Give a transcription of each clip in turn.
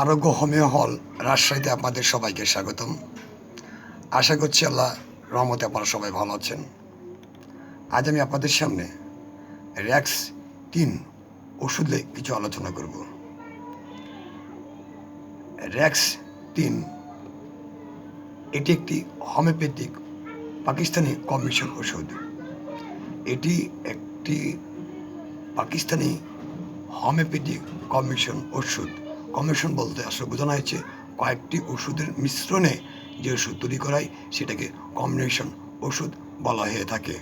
আরোগ্য হোমিও হল রাজশাহীতে আপনাদের সবাইকে স্বাগতম। আশা করছি আল্লাহ রহমতে আপনারা সবাই ভালো আছেন। আজ আমি আপনাদের সামনে র্যাক্স তিন ওষুধে কিছু আলোচনা করব। র্যাক্স তিন এটি একটি হোমিওপ্যাথিক পাকিস্তানি কমিশন ওষুধ। এটি একটি পাকিস্তানি হোমিওপ্যাথিক কমিশন ওষুধ। কমিশন বলতে আসলে বোঝানো হয়েছে, কয়েকটি ওষুধের মিশ্রণে যে ওষুধ তৈরি করায় সেটাকে কম্বিনেশন ওষুধ বলা হয়ে থাকে।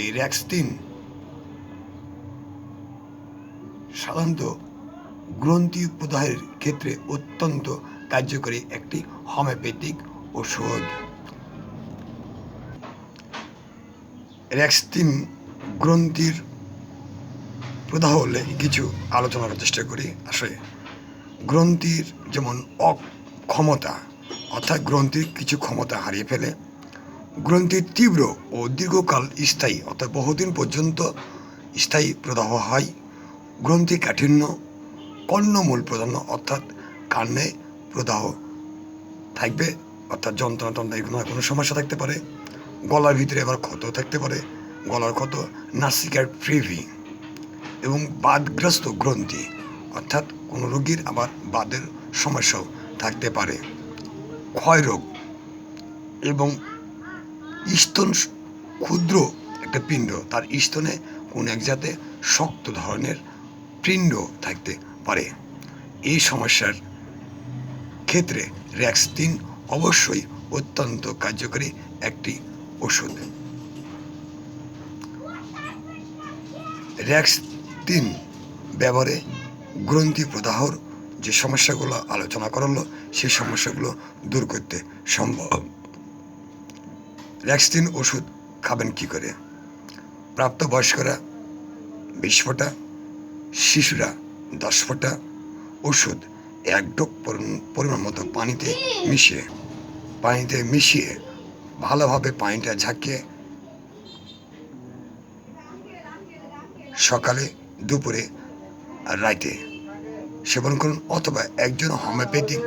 এই র্যাক্স তিন সাধারণত গ্রন্থি প্রদাহের ক্ষেত্রে অত্যন্ত কার্যকরী একটি হোমিওপ্যাথিক ওষুধ। র্যাক্স তিন গ্রন্থির প্রদাহ হলে কিছু আলোচনা করার চেষ্টা করি, আসলে। গ্রন্থির যেমন অক্ষমতা, অর্থাৎ গ্রন্থির কিছু ক্ষমতা হারিয়ে ফেলে, গ্রন্থির তীব্র ও দীর্ঘকাল স্থায়ী, অর্থাৎ বহুদিন পর্যন্ত স্থায়ী প্রদাহ হয়, গ্রন্থি কাঠিন্য, কর্ণমূল প্রদাহ, অর্থাৎ কান্নে প্রদাহ থাকবে, অর্থাৎ যন্ত্রণা টন্ত্রণা এগুলো কোনো সমস্যা থাকতে পারে, গলার ভিতরে আবার ক্ষত থাকতে পারে, গলার ক্ষত, নাসিকার প্রিভি এবং বাদগ্রস্ত গ্রন্থি। অর্থাৎ কোনো রোগীর আবার বাদের সমস্যাও থাকতে পারে। ক্ষয়রোগ এবং স্তন ক্ষুদ্র একটা পিণ্ড, তার স্তনে কোন এক জাতে শক্ত ধরনের পিণ্ড থাকতে পারে। এই সমস্যার ক্ষেত্রে র্যাক্সতিন অবশ্যই অত্যন্ত কার্যকরী একটি ওষুধ। র্যাক্স তিন ব্যবহারে গ্রন্থি প্রদাহর যে সমস্যাগুলো আলোচনা করা হলো সেই সমস্যাগুলো দূর করতে সম্ভব। র্যাক্স তিন ওষুধ খাবেন কি করে? প্রাপ্তবয়স্করা বিশ ফোঁটা, শিশুরা দশ ফোঁটা, ওষুধ এক ডোক পরিমাণ মতো পানিতে মিশিয়ে পানিতে মিশিয়ে ভালোভাবে পানিটা ঝাঁকিয়ে সকালে, দুপুরে আর রাইতে সেবন করুন অথবা একজন হোমিওপ্যাথিক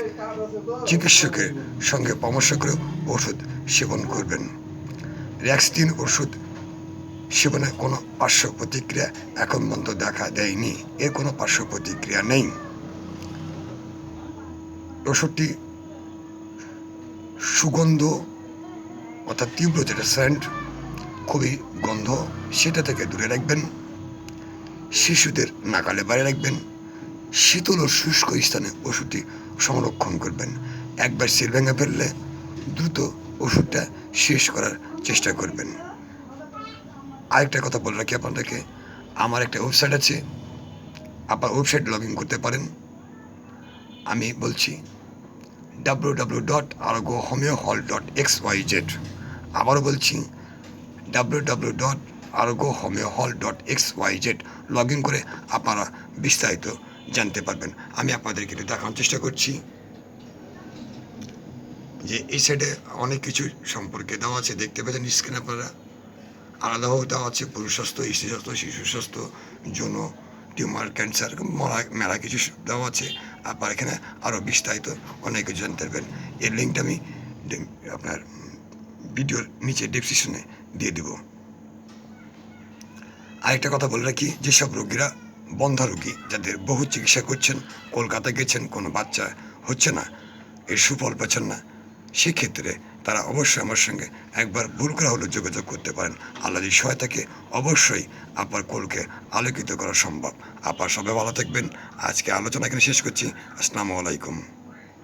চিকিৎসকের সঙ্গে পরামর্শ করে ওষুধ সেবন করবেন। র্যাক্সিন ওষুধ সেবনে কোনো পার্শ্ব প্রতিক্রিয়া এখন পর্যন্ত দেখা দেয়নি। এর কোনো পার্শ্ব প্রতিক্রিয়া নেই। ওষুধটি সুগন্ধ অর্থাৎ তীব্র যেটা সেন্ট খুবই গন্ধ, সেটা থেকে দূরে রাখবেন। শিশুদের নাগালে বাইরে রাখবেন। শীতল ও শুষ্ক স্থানে ওষুধটি সংরক্ষণ করবেন। একবার সিল ভেঙে ফেললে দ্রুত ওষুধটা শেষ করার চেষ্টা করবেন। আরেকটা কথা বলে রাখি আপনাদেরকে, আমার একটা ওয়েবসাইট আছে, আপনার ওয়েবসাইট লগ ইন করতে পারেন। আমি বলছি W W dot Arogya homeo hall dot X Y Z আবারও বলছি W W dot Arogya homeo hall dot X Y Z log in করে আপনারা বিস্তারিত জানতে পারবেন। আমি আপনাদেরকে একটু দেখানোর চেষ্টা করছি যে এই সাইডে অনেক কিছু সম্পর্কে দেওয়া আছে, দেখতে পাচ্ছেন স্ক্রিনে আপনারা। আলাদাভাবে দেওয়া আছে পুরুষ স্বাস্থ্য স্ত্রী স্বাস্থ্য শিশু স্বাস্থ্য যৌন টিউমার ক্যান্সার মরা মেলা কিছু দেওয়া আছে। আপনার এখানে আরও বিস্তারিত অনেক কিছু জানতে পারবেন। এর লিঙ্কটা আমি আপনার ভিডিওর নিচে ডিসক্রিপশনে দিয়ে দেব। আরেকটা কথা বলে রাখি, যেসব রোগীরা বন্ধা রোগী যাদের বহু চিকিৎসা করছেন কলকাতা গেছেন, কোনো বাচ্চা হচ্ছে না, এর সুফল পাচ্ছেন না, সেক্ষেত্রে তারা অবশ্যই আমার সঙ্গে একবার ভুল করা হলেও যোগাযোগ করতে পারেন। আল্লাহর সহায়তাকে অবশ্যই আপনার কোলকে আলোকিত করা সম্ভব। আপনার সবাই ভালো থাকবেন। আজকে আলোচনা এখানে শেষ করছি। আসসালামু আলাইকুম।